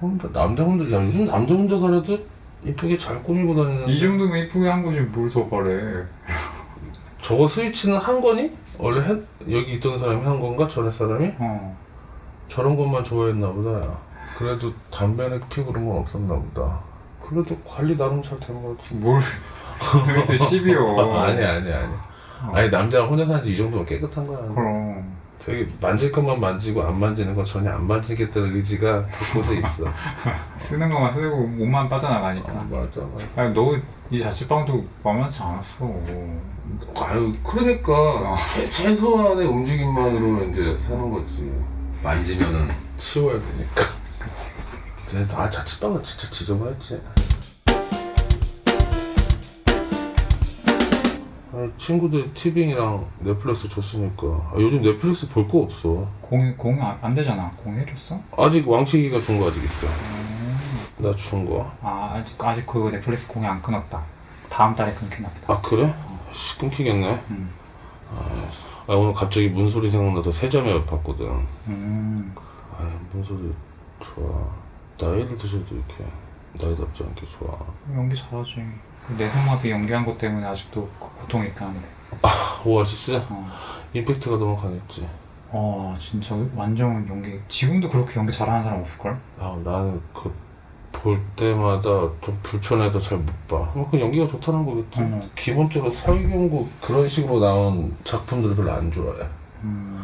혼자 남자 혼자 야 요즘 남자 혼자 살아도 이쁘게 잘 꾸미고 다니는 이 정도면 이쁘게 한 거지 뭘더 바래. 저거 스위치는 한 거니? 원래 했, 여기 있던 사람이 한 건가? 전에 사람이? 어. 저런 것만 좋아했나 보다 야. 그래도 담배는 피고 그런 건 없었나 보다 그래도 관리 나름 잘 되는 것 같아 뭘. 왜또 시비요. 아니 아니 아니 아니 남자 혼자 사는 지 이 정도면 깨끗한 거야 그럼. 되게 만질 것만 만지고 안 만지는 건 전혀 안 만지겠다는 의지가 그곳에 있어. 쓰는 것만 쓰고 몸만 빠져나가니까. 아, 맞아 맞아. 아니 너이 자취방도 만만치 않았어. 아유 그러니까 최, 최소한의 움직임만으로 이제 사는 거지. 만지면은 치워야 되니까. 근데 아 자취방은 진짜 지저분했지 친구들 티빙이랑 넷플릭스 줬으니까 아, 요즘 넷플릭스 볼 거 없어 공유 공유 안, 안 되잖아. 공유해줬어? 아직 왕식이가 준 거 아직 있어 나 준 거 아 아직 아직 그 넷플릭스 공유 안 끊었다. 다음 달에 끊기나 보다. 아 그래? 씨, 끊기겠네 음. 아 오늘 갑자기 문소리 생각나서 세점에 봤거든 음. 아 문소리 좋아 나이를 드셔도 이렇게 나이답지 않게 좋아 연기 잘하지. 그 내성마비 연기한 것 때문에 아직도 그 고통이 있다는데. 오아시스? 어. 임팩트가 너무 강했지 어 진짜 완전 연기. 지금도 그렇게 연기 잘하는 사람 없을걸? 아 나는 그 볼 때마다 좀 불편해서 잘 못봐 그 연기가 좋다는 거겠지 음. 기본적으로 설경구 그런 식으로 나온 작품들을 별로 안 좋아해 음.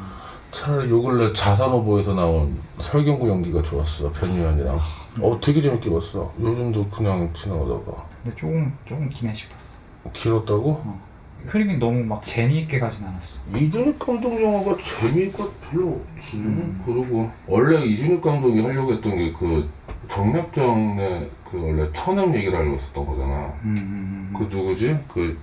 차라리 요 근래 자산 오보에서 나온 설경구 연기가 좋았어 변유현이랑 어 되게 재밌게 봤어 요즘도 그냥 지나가다가 근데 조금 조금 기내 싶었어. 길었다고? 흐름이 너무 막 재미있게 가진 않았어. 이준익 감독 영화가 재미가 별로 없지. 음. 그리고 원래 이준익 감독이 하려고 했던 게 그 정략전의 그 원래 천음 얘기를 하려고 했었던 거잖아. 음, 음, 음. 그 누구지? 그,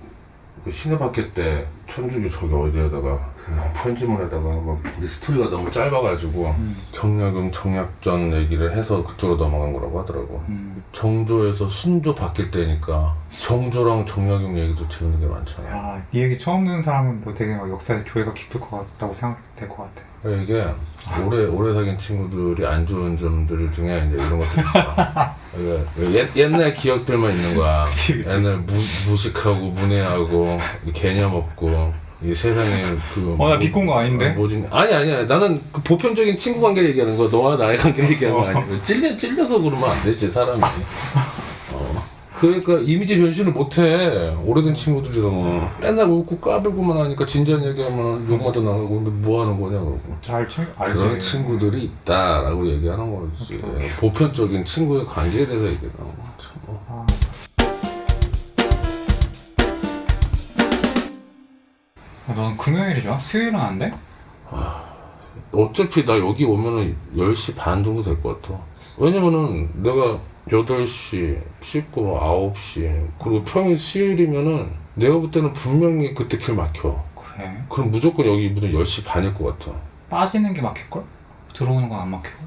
그 시내 밖에 때 천주교 저기 어디에다가 그 편지문에다가 막 근데 스토리가 너무 짧아가지고 음. 정약용 정약전 얘기를 해서 그쪽으로 넘어간 거라고 하더라고. 음. 정조에서 순조 바뀔 때니까 정조랑 정약용 얘기도 재밌는 게 많잖아. 야, 네 얘기 처음 듣는 사람은 너 되게 막 역사에 조예가 깊을 것 같다고 생각될 것 같아. 이게 오래 오래 사귄 친구들이 안 좋은 점들 중에 이제 이런 것들 있어. 이게 옛, 옛날 기억들만 있는 거야. 옛날 무, 무식하고 문외하고 이 개념 없고 이 세상에 그 어, 나 비꼰 거 아닌데? 어, 뭐지? 아니 아니야. 나는 그 보편적인 친구 관계 얘기하는 거 너와 나의 관계 얘기하는 거 아니고 찔려 찔려서 그러면 안 되지 사람이. 어. 그러니까 이미지 변신을 못해 오래된 친구들이랑 맨날 웃고 까불고만 하니까 진지한 얘기하면 욕마저 나가고 근데 뭐 하는 거냐 그러고 잘 친, 알지. 그런 친구들이 있다라고 얘기하는 거지 보편적인 친구의 관계에 대해서 얘기하는 거지 뭐. 아. 아, 너는 금요일이 좋아? 수요일은 안 돼? 어차피 나 여기 오면은 10시 반 정도 될 것 같아 왜냐면은 내가 8시 씻고 9시 그리고 평일 수요일이면은 내가 볼 때는 분명히 그때 길 막혀 그래. 그럼 무조건 여기 무슨 10시 반일 것 같아 빠지는 게 막힐걸? 들어오는 건 안 막히고.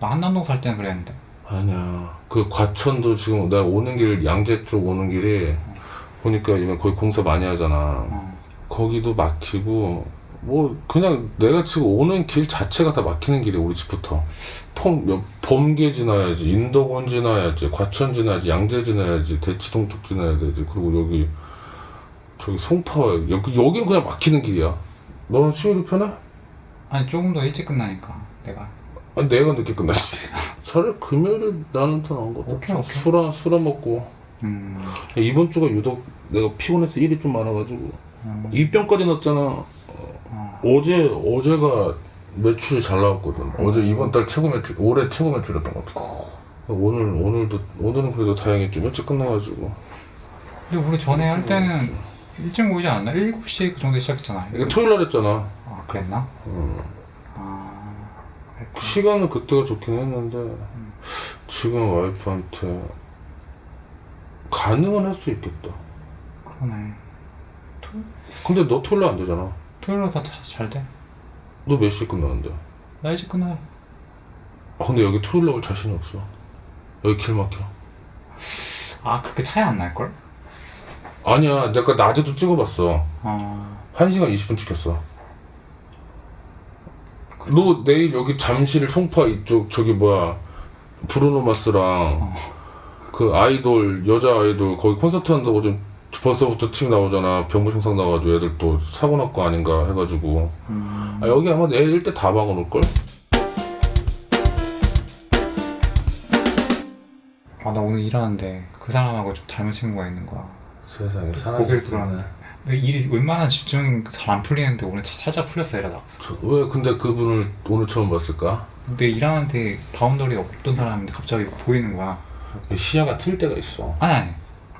나 한남동 살 때는 그랬는데. 아니야. 그 과천도 지금 내가 오는 길 양재 쪽 오는 길이 보니까 이번 거기 공사 많이 하잖아. 어. 거기도 막히고 뭐 그냥 내가 지금 오는 길 자체가 다 막히는 길이야 우리 집부터. 폼, 몇- 범계 지나야지, 인덕원 지나야지, 과천 지나야지, 양재 지나야지, 대치동 쪽 지나야 되지. 그리고 여기 저기 송파 여기 여기는 그냥 막히는 길이야. 너는 수요일 편해? 아니, 조금 더 일찍 끝나니까, 내가. 아니 내가 늦게 끝났지. 차라리 금요일에 나는 더 나은 것 같아. 오케이, 오케이. 술아 술아 먹고. 음. 이번 주가 유독 내가 피곤해서 일이 좀 많아가지고 음. 입병까지 났잖아. 어. 어제 어제가 매출이 잘 나왔거든. 어제 이번 달 최고 매출, 올해 최고 매출이었던 것 같아. 오늘 오늘도 오늘은 그래도 다행히 좀 일찍 끝나가지고 근데 우리 전에 할 때는 일찍 모이지 않았나? 7시에 그 정도에 시작했잖아. 이게 토요일 날 했잖아. 아, 그랬나? 음. 아. 시간은 그때가 좋긴 했는데 지금 와이프한테 가능은 할 수 있겠다. 그러네. 근데 너 토요일 날 안 되잖아. 토요일로 다잘 돼. 너 몇 시에 끝나는데? 나 일찍 끝나요. 아 근데 여기 토요일 날올 자신이 없어. 여기 길 막혀. 아, 그렇게 차이 안 날 걸? 아니야, 내가 낮에도 찍어봤어. 아. 1시간 20분 찍혔어. 너 내일 여기 잠실 송파 이쪽 저기 뭐야 브루노 마스랑 어. 그 아이돌 여자 아이돌 거기 콘서트 한다고 좀 벌써부터 팀 나오잖아 병무 증상 나가지고 애들 또 사고 날거 아닌가 해가지고 음. 아, 여기 아마 내일 때다 박아놓을 걸? 아, 나 오늘 일하는데 그 사람하고 좀 닮은 친구가 있는 거야. 세상에 고개를 들었는데. 근데 일이 얼마나 집중 잘안 풀리는데 오늘 살짝 풀렸어 이러다가. 저- 왜 근데 그분을 오늘 처음 봤을까? 근데 일하는데 바운더리가 없던 사람인데 갑자기 보이는 거야. 시야가 틀 때가 있어 아니 아니.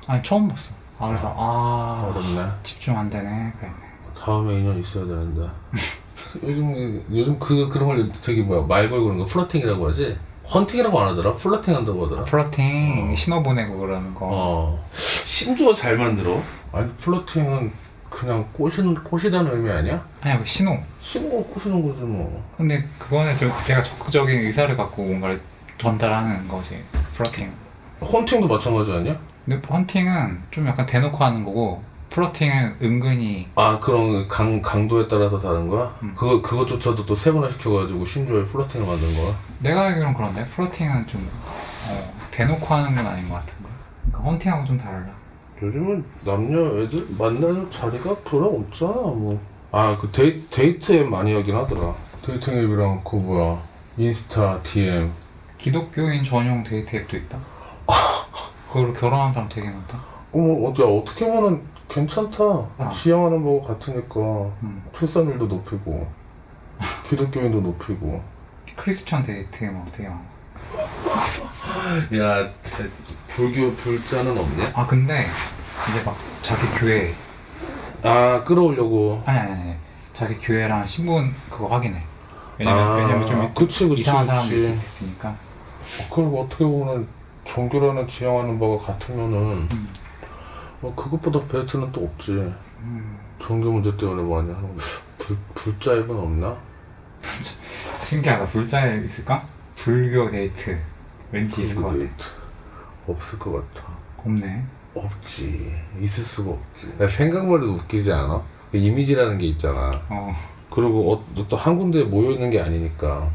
아니 처음 봤어. 아 그래서 아 어렵네 집중 안 되네. 그래. 다음에 인연 있어야 되는데 요즘 요즘 그 그런 걸 되게 뭐야 말 걸고 그런 거 플러팅이라고 하지 헌팅이라고 안 하더라 플러팅 한다고 하더라 플러팅 어. 신호 보내고 그러는 거. 어 심지어 잘 만들어 아니 플러팅은 그냥 꼬시는 꼬시다는 의미 아니야? 아니야 그 신호. 신고 꼬시는 거지 뭐 근데 그거는 좀 내가 적극적인 의사를 갖고 뭔가를 전달하는 거지. 플러팅. 헌팅도 마찬가지 아니야? 근데 헌팅은 좀 약간 대놓고 하는 거고 플러팅은 은근히 아 그런 강, 강도에 따라서 다른 거야? 음. 그거 그것조차도 또 세분화 시켜가지고 심지어 플러팅을 만든 거야? 내가 알기로는 그런데 플러팅은 좀 어, 대놓고 하는 건 아닌 것 같은데 그러니까 헌팅하고 좀 달라 요즘은 남녀 애들 만나는 자리가 별로 없잖아 뭐. 아그 데이, 데이트 앱 많이 하긴 하더라. 데이팅 앱이랑 그 뭐야 인스타 DM. 기독교인 전용 데이트 앱도 있다 그걸로 결혼한 사람 되게 많다 어머 어때 어떻게 보면 괜찮다. 아. 지향하는 거 같으니까 음. 출산율도 높이고 기독교인도 높이고. 크리스천 데이트 뭐 많아 야 불교 불자는 없냐? 아 근데 이제 막 자기 교회 아 끌어오려고. 아니 아니 아니 자기 교회랑 신분 그거 확인해 왜냐면 왜냐면 좀 아, 그치 그치 이상한 그치. 있을 수 있으니까 그리고 어떻게 보면 종교라는 지향하는 바가 같으면은 음. 뭐 그것보다 베스트는 또 없지. 음, 종교 문제 때문에 많이 하는 건데 불, 불자 앱은 없나? 신기하다. 불자에 있을까? 불교 데이트. 왠지 있을 것 같아. 데이트. 없을 것 같아. 없네. 없지. 있을 수가 없지. 야, 생각만 해도 웃기지 않아? 그 이미지라는 게 있잖아. 어. 그리고 어, 또 한 군데에 모여 있는 게 아니니까